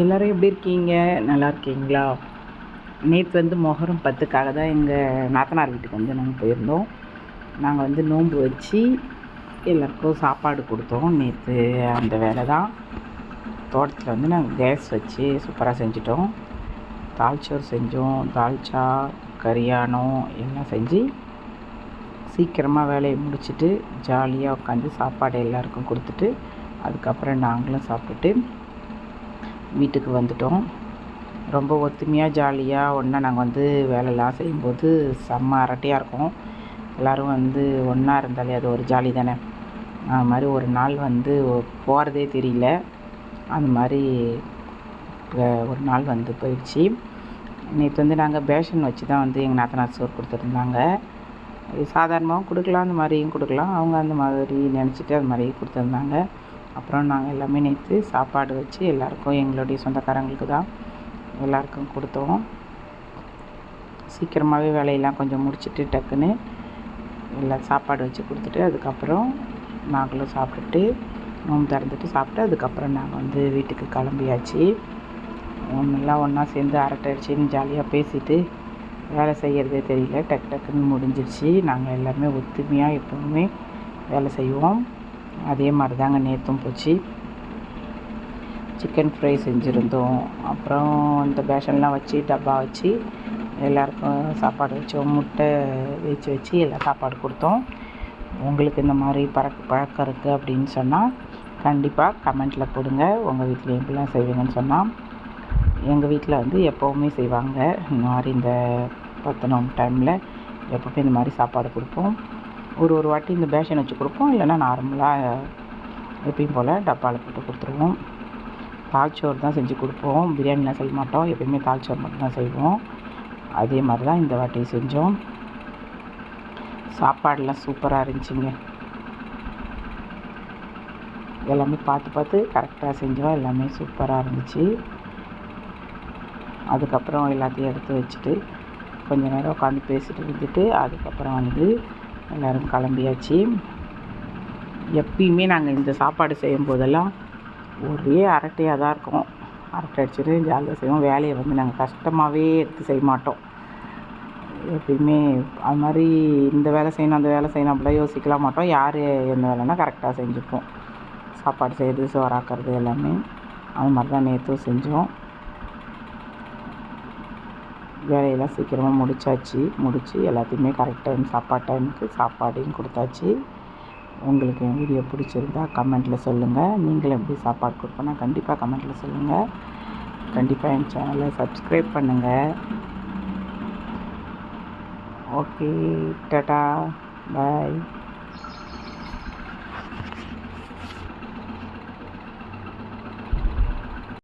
எல்லோரும் எப்படி இருக்கீங்க? நல்லா இருக்கீங்களா? நேற்று வந்து மொஹரம் பத்துக்காக தான் எங்கள் நாத்தனார் வீட்டுக்கு வந்து நாங்கள் போயிருந்தோம். நாங்கள் வந்து நோன்பு வச்சு எல்லாருக்கும் சாப்பாடு கொடுத்தோம். நேற்று அந்த வேலை தான். தோட்டத்தில் வந்து நாங்கள் கேஸ் வச்சு சூப்பராக செஞ்சிட்டோம். தால்ச்சோர் செஞ்சோம். தால்ச்சா கரியானம் எல்லாம் செஞ்சு சீக்கிரமாக வேலையை முடிச்சுட்டு ஜாலியாக உட்காந்து சாப்பாடு எல்லாருக்கும் கொடுத்துட்டு அதுக்கப்புறம் நாங்களும் சாப்பிட்டுட்டு வீட்டுக்கு வந்துட்டோம். ரொம்ப ஒத்துமையாக ஜாலியாக ஒன்றா நாங்கள் வந்து வேலைலாம் செய்யும்போது செம்ம அரட்டையாக இருக்கும். எல்லோரும் வந்து ஒன்றா இருந்தாலே அது ஒரு ஜாலி தானே? அது மாதிரி ஒரு நாள் வந்து போகிறதே தெரியல. அந்த மாதிரி ஒரு நாள் வந்து போயிடுச்சு. நேற்று வந்து நாங்கள் பேஷன் வச்சு தான் வந்து எங்கள் நாத்தனார் சோறு கொடுத்துருந்தாங்க. சாதாரணமாகவும் கொடுக்கலாம் அந்த மாதிரியும் கொடுக்கலாம். அவங்க அந்த மாதிரி நினச்சிட்டு அது மாதிரி கொடுத்துருந்தாங்க. அப்புறம் நாங்கள் எல்லாமே நேற்று சாப்பாடு வச்சு எல்லாருக்கும் எங்களுடைய சொந்தக்காரங்களுக்கு தான் எல்லாருக்கும் கொடுத்தோம். சீக்கிரமாகவே வேலையெல்லாம் கொஞ்சம் முடிச்சுட்டு டக்குன்னு எல்லாம் சாப்பாடு வச்சு கொடுத்துட்டு அதுக்கப்புறம் நாங்களும் சாப்பிட்டுட்டு நோம்பு திறந்துட்டு சாப்பிட்டு அதுக்கப்புறம் நாங்கள் வந்து வீட்டுக்கு கிளம்பியாச்சு. ஒன்றெல்லாம் ஒன்றா சேர்ந்து அரட்டை அடிச்சுன்னு ஜாலியாக பேசிட்டு வேலை செய்கிறதே தெரியல. டக்கு டக்குன்னு முடிஞ்சிருச்சு. நாங்கள் எல்லாமே ஒத்துமையாக எப்போவுமே வேலை செய்வோம். அதே மாதிரி தாங்க நேற்றும் போச்சு. சிக்கன் ஃப்ரை செஞ்சுருந்தோம். அப்புறம் இந்த பேஷன்லாம் வச்சு டப்பா வச்சு எல்லாருக்கும் சாப்பாடு வச்சோம் முட்டை வச்சு வச்சு எல்லாம் சாப்பாடு கொடுத்தோம். உங்களுக்கு இந்த மாதிரி பறக்க பழக்கம் இருக்குது அப்படின்னு சொன்னால் கண்டிப்பாக கமெண்ட்டில் கொடுங்க. உங்கள் வீட்டில் எப்படிலாம் செய்வீங்கன்னு சொன்னால் எங்கள் வீட்டில் வந்து எப்போவுமே செய்வாங்க. இந்த மாதிரி இந்த பத்தனம் டைமில் எப்போவுமே இந்த மாதிரி சாப்பாடு கொடுப்போம். ஒரு ஒரு வாட்டி இந்த பேஷன் வச்சு கொடுப்போம். இல்லைன்னா நார்மலாக எப்பயும் போல் டப்பாவில் போட்டு கொடுத்துருவோம். தால்ச்சோறு தான் செஞ்சு கொடுப்போம். பிரியாணிலாம் செய்ய மாட்டோம். எப்பயுமே தால்ச்சோறு மட்டும் தான் செய்வோம். அதே மாதிரி தான் இந்த வாட்டி செஞ்சோம். சாப்பாடெலாம் சூப்பராக இருந்துச்சுங்க. எல்லாமே பார்த்து பார்த்து கரெக்டாக செஞ்சோம். எல்லாமே சூப்பராக இருந்துச்சு. அதுக்கப்புறம் எல்லாத்தையும் எடுத்து வச்சுட்டு கொஞ்ச நேரம் உட்காந்து பேசிட்டு இருந்துட்டு அதுக்கப்புறம் வந்து எல்லோரும் கிளம்பியாச்சு. எப்பயுமே நாங்கள் இந்த சாப்பாடு செய்யும் போதெல்லாம் ஒரே அரட்டையாக தான் இருக்கும். அரட்டை அடிச்சுட்டு ஜாலியாக செய்வோம். வேலையை வந்து நாங்கள் கஷ்டமாகவே எடுத்து செய்ய மாட்டோம். எப்பயுமே அது மாதிரி இந்த வேலை செய்யணும் அந்த வேலை செய்யணும் அப்படிலாம் யோசிக்கலாம் மாட்டோம். யார் எந்த வேலைன்னா கரெக்டாக செஞ்சுப்போம். சாப்பாடு செய்கிறது சோறாக்குறது எல்லாமே. அது மாதிரி தான் நேற்றும் செஞ்சோம். வேலையெல்லாம் சீக்கிரமாக முடித்தாச்சு முடித்து எல்லாத்தையுமே கரெக்ட் டைம் சாப்பாடு டைமுக்கு சாப்பாடையும் கொடுத்தாச்சு. உங்களுக்கு என் வீடியோ பிடிச்சிருந்தா கமெண்ட்டில் சொல்லுங்கள் நீங்களும் எப்படி சாப்பாடு கொடுப்போன்னா கண்டிப்பாக கமெண்ட்டில் சொல்லுங்கள் கண்டிப்பாக என் சேனலை சப்ஸ்கிரைப் பண்ணுங்கள் ஓகே டடா. பாய்